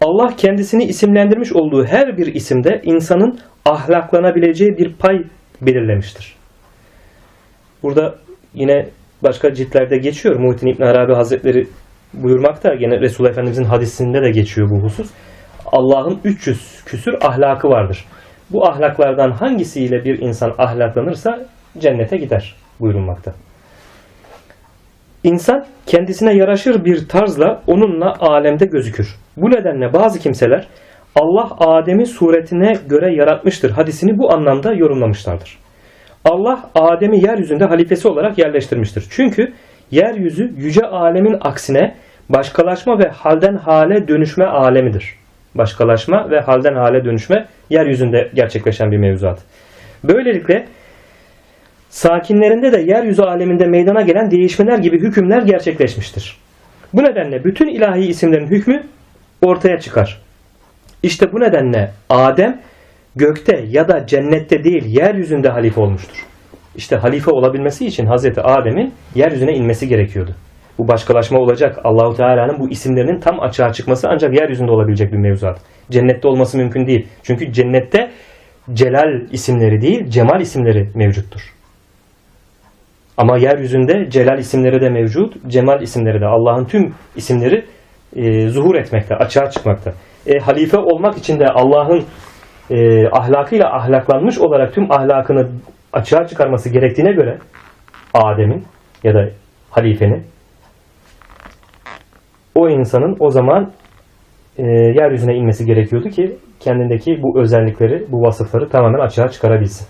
Allah kendisini isimlendirmiş olduğu her bir isimde insanın ahlaklanabileceği bir pay belirlemiştir. Burada yine başka ciltlerde geçiyor. Muhittin İbn Arabi Hazretleri buyurmakta. Yine Resulullah Efendimizin hadisinde de geçiyor bu husus. Allah'ın 300 küsür ahlakı vardır. Bu ahlaklardan hangisiyle bir insan ahlaklanırsa cennete gider buyurulmakta. İnsan kendisine yaraşır bir tarzla onunla alemde gözükür. Bu nedenle bazı kimseler Allah Adem'i suretine göre yaratmıştır hadisini bu anlamda yorumlamışlardır. Allah Adem'i yeryüzünde halifesi olarak yerleştirmiştir. Çünkü yeryüzü yüce alemin aksine başkalaşma ve halden hale dönüşme alemidir. Başkalaşma ve halden hale dönüşme yeryüzünde gerçekleşen bir mevzuat. Böylelikle sakinlerinde de yeryüzü aleminde meydana gelen değişmeler gibi hükümler gerçekleşmiştir. Bu nedenle bütün ilahi isimlerin hükmü ortaya çıkar. İşte bu nedenle Adem gökte ya da cennette değil yeryüzünde halife olmuştur. İşte halife olabilmesi için Hazreti Adem'in yeryüzüne inmesi gerekiyordu. Bu başkalaşma olacak. Allahu Teala'nın bu isimlerinin tam açığa çıkması ancak yeryüzünde olabilecek bir mevzuat. Cennette olması mümkün değil. Çünkü cennette Celal isimleri değil, Cemal isimleri mevcuttur. Ama yeryüzünde Celal isimleri de mevcut, Cemal isimleri de Allah'ın tüm isimleri e, zuhur etmekte, açığa çıkmakta. E, halife olmak için de Allah'ın e, ahlakıyla ahlaklanmış olarak tüm ahlakını açığa çıkarması gerektiğine göre Adem'in ya da halifenin o insanın o zaman e, yeryüzüne inmesi gerekiyordu ki kendindeki bu özellikleri, bu vasıfları tamamen açığa çıkarabilsin.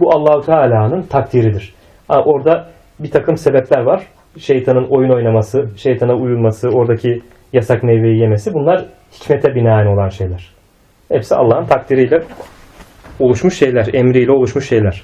Bu Allahu Teala'nın takdiridir. Orada bir takım sebepler var. Şeytanın oyun oynaması, şeytana uyulması, oradaki yasak meyveyi yemesi bunlar hikmete binaen olan şeyler. Hepsi Allah'ın takdiriyle oluşmuş şeyler, emriyle oluşmuş şeyler.